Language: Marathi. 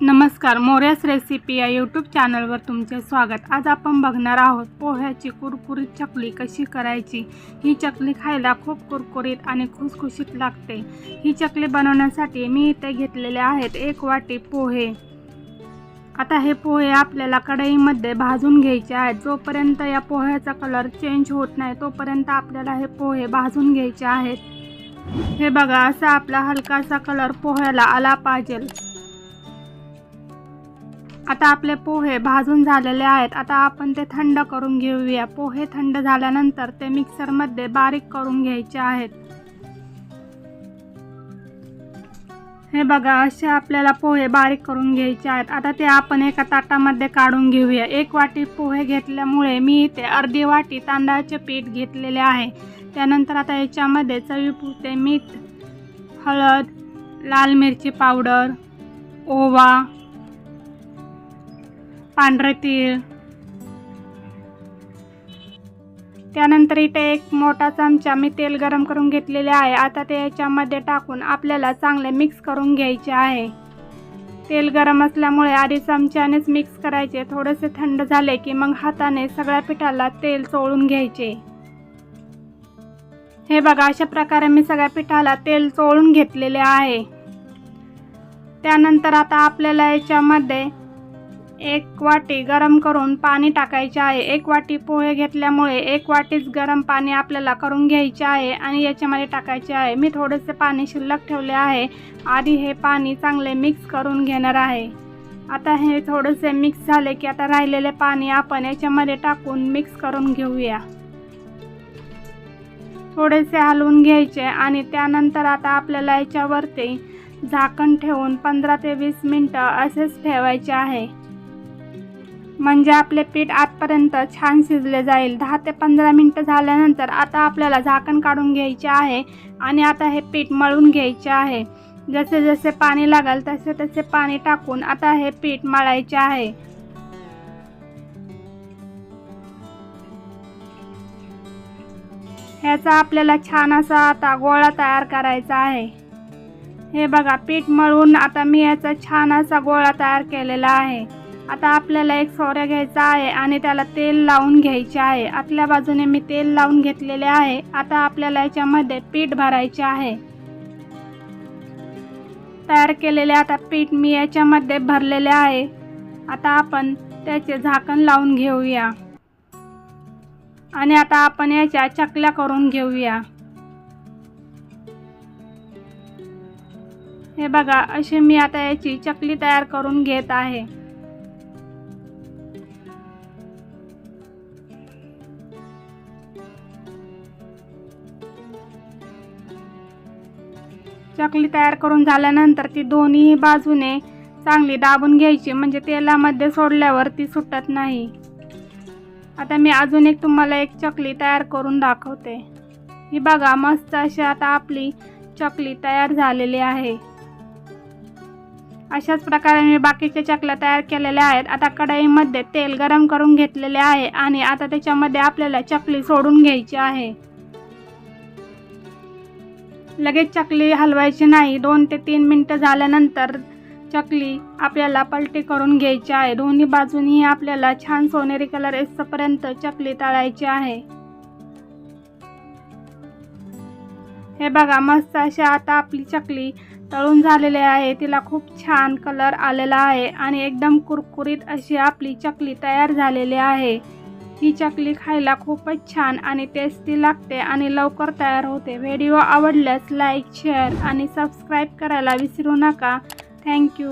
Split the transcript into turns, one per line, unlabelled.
नमस्कार मोर्यास रेसिपी या यूट्यूब चॅनलवर तुमचे स्वागत. आज आपण बघणार आहोत पोह्याची कुरकुरीत चकली कशी करायची? ही चकली खायला खूप कुरकुरीत आणि खुसखुशीत लागते. ही चकली बनवण्यासाठी मी इथे घेतलेले आहेत एक वाटी पोहे. आता हे पोहे आपल्याला कढईमध्ये भाजून घ्यायचे आहेत. जोपर्यंत या पोह्याचा कलर चेंज होत नाही तोपर्यंत आपल्याला हे पोहे भाजून घ्यायचे आहेत. हे बघा असा आपला हलकासा कलर पोह्याला आला पाहिजे आता आपले पोहे भाजून झालेले आहेत. आता आपण ते थंड करून घेऊया. पोहे थंड झाल्यानंतर ते मिक्सरमध्ये बारीक करून घ्यायचे आहेत. हे बघा असे आपल्याला पोहे बारीक करून घ्यायचे आहेत. आता ते आपण एका ताटामध्ये काढून घेऊया. एक वाटी पोहे घेतल्यामुळे मी इथे अर्धी वाटी तांदळाचे पीठ घेतलेले आहे. त्यानंतर आता याच्यामध्ये चवीपुरते मीठ हळद लाल मिरची पावडर ओवा पांढरे तीळ. त्यानंतर इथे एक मोठा चमचा मी तेल गरम करून घेतलेले आहे. आता ते याच्यामध्ये टाकून आपल्याला चांगले मिक्स करून घ्यायचे आहे. तेल गरम असल्यामुळे आधी चमच्यानेच मिक्स करायचे. थोडेसे थंड झाले की मग हाताने सगळ्या पिठाला तेल चोळून घ्यायचे. हे बघा अशा प्रकारे मी सगळ्या पिठाला तेल चोळून घेतलेले आहे. त्यानंतर आता आपल्याला याच्यामध्ये एक वाटी गरम करून पाणी टाकायचे आहे. एक वाटी पोहे घेतल्यामुळे एक वाटीच गरम पाणी आपल्याला करून घ्यायचे आहे आणि याच्यामध्ये टाकायचे आहे. मी थोडेसे पाणी शिल्लक ठेवले आहे. आधी हे पाणी चांगले मिक्स करून घेणार आहे. आता हे थोडेसे मिक्स झाले की आता राहिलेले पाणी आपण याच्यामध्ये टाकून मिक्स करून घेऊया. थोडेसे हलवून घ्यायचे आणि त्यानंतर आता आपल्याला याच्यावरती झाकण ठेवून पंधरा ते वीस मिनटं असेच ठेवायचे आहे. म्हणजे आपले पीठ आतपर्यंत छान शिजले जाईल. दहा ते पंधरा मिनटं झाल्यानंतर आता आपल्याला झाकण काढून घ्यायचे आहे आणि आता हे पीठ मळून घ्यायचे आहे. जसे जसे पाणी लागेल तसे तसे पाणी टाकून आता हे पीठ मळायचे आहे. ह्याचा आपल्याला छान असा आता गोळा तयार करायचा आहे. हे बघा पीठ मळून आता मी याचा छान असा गोळा तयार केलेला आहे. आता आपल्याला एक सोऱ्या घ्यायचा आहे आणि त्याला तेल लावून घ्यायचे आहे. आतल्या बाजूने मी तेल लावून घेतलेले आहे. आता आपल्याला याच्यामध्ये पीठ भरायचे आहे. तयार केलेले आता पीठ मी याच्यामध्ये भरलेले आहे. आता आपण त्याचे झाकण लावून घेऊया. आणि आता आपण याच्या चकल्या करून घेऊया. हे बघा अशी मी आता याची चकली तयार करून घेत आहे. चकली तयार करून झाल्यानंतर ती दोन्ही बाजूने चांगली दाबून घ्यायची म्हणजे तेलामध्ये सोडल्यावर ती सुटत नाही. आता मी अजून एक तुम्हाला एक चकली तयार करून दाखवते. ही बघा मस्त अशी आता आपली चकली तयार झालेली आहे. अशाच प्रकारे मी बाकीच्या चकल्या तयार केलेल्या आहेत. आता कढईमध्ये तेल गरम करून घेतलेले आहे आणि आता त्याच्यामध्ये आपल्याला चकली सोडून घ्यायची आहे. लगेच चकली हलवायची नाही. दोन ते तीन मिनटं झाल्यानंतर चकली आपल्याला पलटी करून घ्यायची आहे. दोन्ही बाजूनी आपल्याला छान सोनेरी कलर येसपर्यंत चकली तळायची आहे. हे बघा मस्त अशी आता आपली चकली तळून झालेली आहे. तिला खूप छान कलर आलेला आहे आणि एकदम कुरकुरीत अशी आपली चकली तयार झालेली आहे. ही चकली खायला खूपच छान आणि टेस्टी लागते आणि लवकर तयार होते. व्हिडिओ आवडल्यास लाईक शेअर आणि सबस्क्राईब करायला विसरू नका. थँक्यू